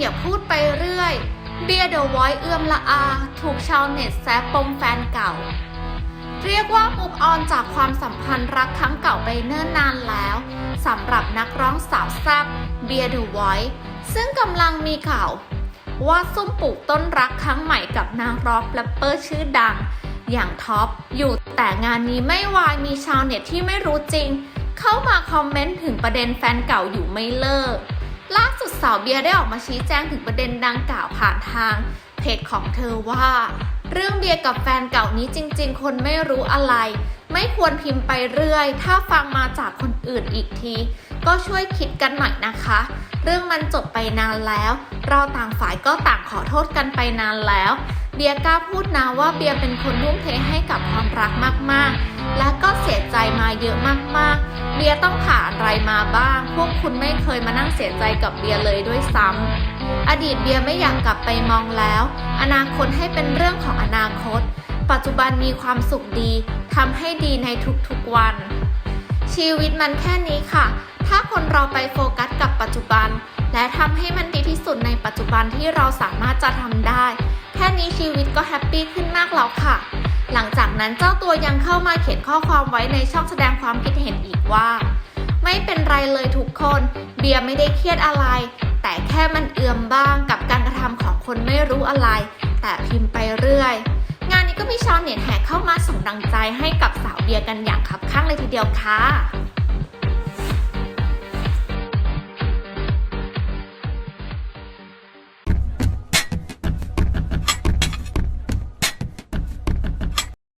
อย่าพูดไปเรื่อย เบียร์เดอะไวท์เอื้อมละอา ถูกชาวเน็ตแซะปมแฟนเก่า เรียกว่ามุกออนจากความสัมพันธ์รักครั้งเก่าไปเนิ่นนานแล้วสำหรับนักร้องสาวแซ่บเบียร์เดอะไวท์ซึ่งกำลังมีข่าวว่าซุ่มปลูกต้นรักครั้งใหม่กับนางร็อกแรปเปอร์ชื่อดัง อย่างท็อปอยู่แต่งานนี้ไม่วายมีชาวเน็ตที่ไม่รู้จริง เข้ามาคอมเมนต์ถึงประเด็นแฟนเก่าอยู่ไม่เลิกล่าสุด สาวเบียร์ได้ออกมาชี้แจงถึงประเด็นดังกล่าวผ่านทางเพจของเธอว่า เรื่องเบียร์กับแฟนเก่านี้จริง ๆ คนไม่รู้อะไร ไม่ควรพิมพ์ไปเรื่อย ถ้าฟังมาจากคนอื่นอีกที ก็ช่วยคิดกันหน่อยนะคะ เรื่องมันจบไปนานแล้ว เราต่างฝ่ายก็ต่างขอโทษกันไปนานแล้ว เบียร์กล้าพูดนะว่าเบียร์เป็นคนทุ่มเทให้กับความรักมากๆ และก็เสียใจมาเยอะมากๆ เบียร์ต้องผ่านอะไรมาบ้าง พวกคุณไม่เคยมานั่งเสียใจกับเบียร์เลยด้วยซ้ำอดีตเบียร์ไม่อยากกลับไปมองแล้ว อนาคตให้เป็นเรื่องของอนาคต ปัจจุบันมีความสุขดีทำให้ดีในทุกๆวัน ชีวิตมันแค่นี้ค่ะ ถ้าคนเราไปโฟกัสกับปัจจุบัน และทำให้มันดีที่สุดในปัจจุบันที่เราสามารถจะทำได้ แค่นี้ชีวิตก็แฮปปี้ขึ้นมากแล้วค่ะ หลังจากนั้นเจ้าตัวยังเข้ามาเขียนข้อความไว้ในช่องแสดงความคิดเห็นอีกว่า ไม่เป็นไรเลยทุกคน เบียร์ไม่ได้เครียดอะไร แต่แค่มันเอื่อมบ้างกับการกระทำของคนไม่รู้อะไร แต่พิมพ์ไปเรื่อย งานนี้ก็มีชาวเน็ตแห่เข้ามาส่งดังใจให้กับสาวเบียร์กันอย่างคับข้างเลยทีเดียวค่ะ